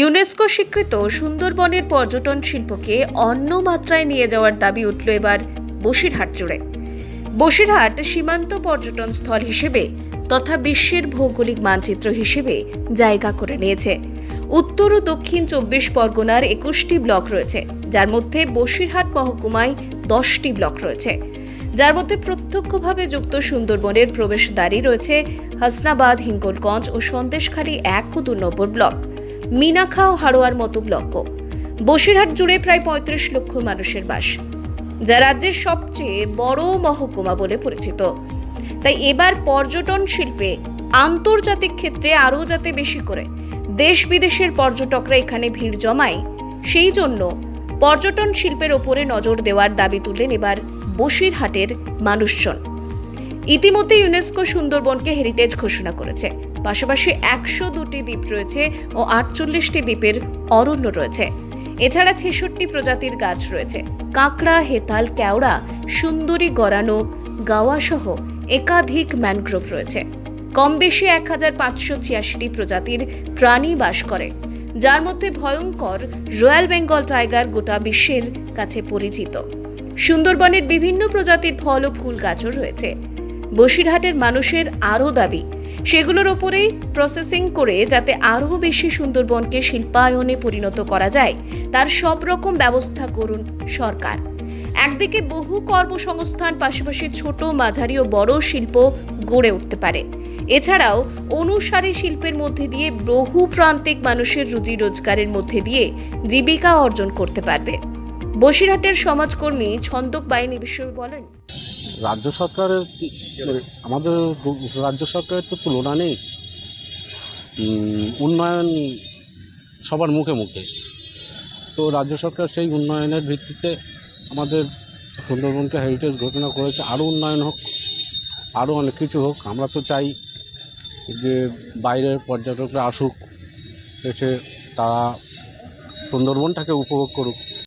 UNESCO স্বীকৃত সুন্দরবনের পর্যটন শিল্পকে অন্য মাত্রায় নিয়ে যাওয়ার দাবি উঠল এবার বসিরহাট জুড়ে। বসিরহাট সীমান্ত পর্যটন স্থল হিসেবে তথা বিশ্বের ভৌগোলিক মানচিত্র হিসেবে জায়গা করে নিয়েছে। উত্তর ও দক্ষিণ চব্বিশ পরগনার একুশটি ব্লক রয়েছে, যার মধ্যে বসিরহাট মহকুমায় দশটি ব্লক রয়েছে। যার মধ্যে প্রত্যক্ষভাবে যুক্ত সুন্দরবনের প্রবেশদ্বারই রয়েছে হাসনাবাদ, হিঙ্গলগঞ্জ ও সন্দেশখালী এক ও দু নম্বর ব্লক। মিনাখা ও হাড়োয়ার মতো ব্লকও। বসিরহাট জুড়ে প্রায় পঁয়ত্রিশ লক্ষ মানুষের বাস, যা রাজ্যের সবচেয়ে বড় মহকুমা বলে পরিচিত। তাই এবার পর্যটন শিল্পে আন্তর্জাতিক ক্ষেত্রে আরও যাতে বেশি করে দেশ বিদেশের পর্যটকরা এখানে ভিড় জমায়, সেই জন্য পর্যটন শিল্পের ওপরে নজর দেওয়ার দাবি তুললেন এবার বসিরহাটের মানুষজন। ইতিমধ্যে ইউনেস্কো সুন্দরবনকে হেরিটেজ ঘোষণা করেছে। পাশাপাশি একশো দুটি দ্বীপ রয়েছে ও আটচল্লিশটি দ্বীপের অরণ্য রয়েছে। এছাড়া ছেষট্টি প্রজাতির গাছ রয়েছে। কাঁকড়া, হেতাল, কেওড়া, সুন্দরী গড়ানো গাওয়া সহ একাধিক ম্যানগ্রোভ রয়েছে। কম বেশি এক হাজার পাঁচশো ছিয়াশিটি প্রজাতির প্রাণী বাস করে, যার মধ্যে ভয়ঙ্কর রয়্যাল বেঙ্গল টাইগার গোটা বিশ্বের কাছে পরিচিত। সুন্দরবনের বিভিন্ন প্রজাতির ফল ও ফুল গাছও রয়েছে। বসিরহাটের মানুষের আরও দাবি, সেগুলোর ওপরেই প্রসেসিং করে যাতে আরও বেশি সুন্দরবনকে শিল্পায়নে পরিণত করা যায়, তার সব রকম ব্যবস্থা করুন সরকার। একদিকে বহু কর্মসংস্থান, পাশাপাশি ছোট, মাঝারি ও বড় শিল্প গড়ে উঠতে পারে। এছাড়াও অনুসারী শিল্পের মধ্যে দিয়ে বহু প্রান্তিক মানুষের রুজি রোজগারের মধ্যে দিয়ে জীবিকা অর্জন করতে পারবে। বসিরহাটের সমাজকর্মী ছন্দক বাহিনী বিশ্ব বলেন। রাজ্য সরকারের মানে আমাদের রাজ্য সরকারের তো তুলনা নেই। উন্নয়ন সবার মুখে মুখে। তো রাজ্য সরকার সেই উন্নয়নের ভিত্তিতে আমাদের সুন্দরবনকে হেরিটেজ ঘোষণা করেছে। আরও উন্নয়ন হোক আরও অনেক কিছু হোক। আমরা তো চাই যে বাইরের পর্যটকরা আসুক, এসে তারা সুন্দরবনটাকে উপভোগ করুক।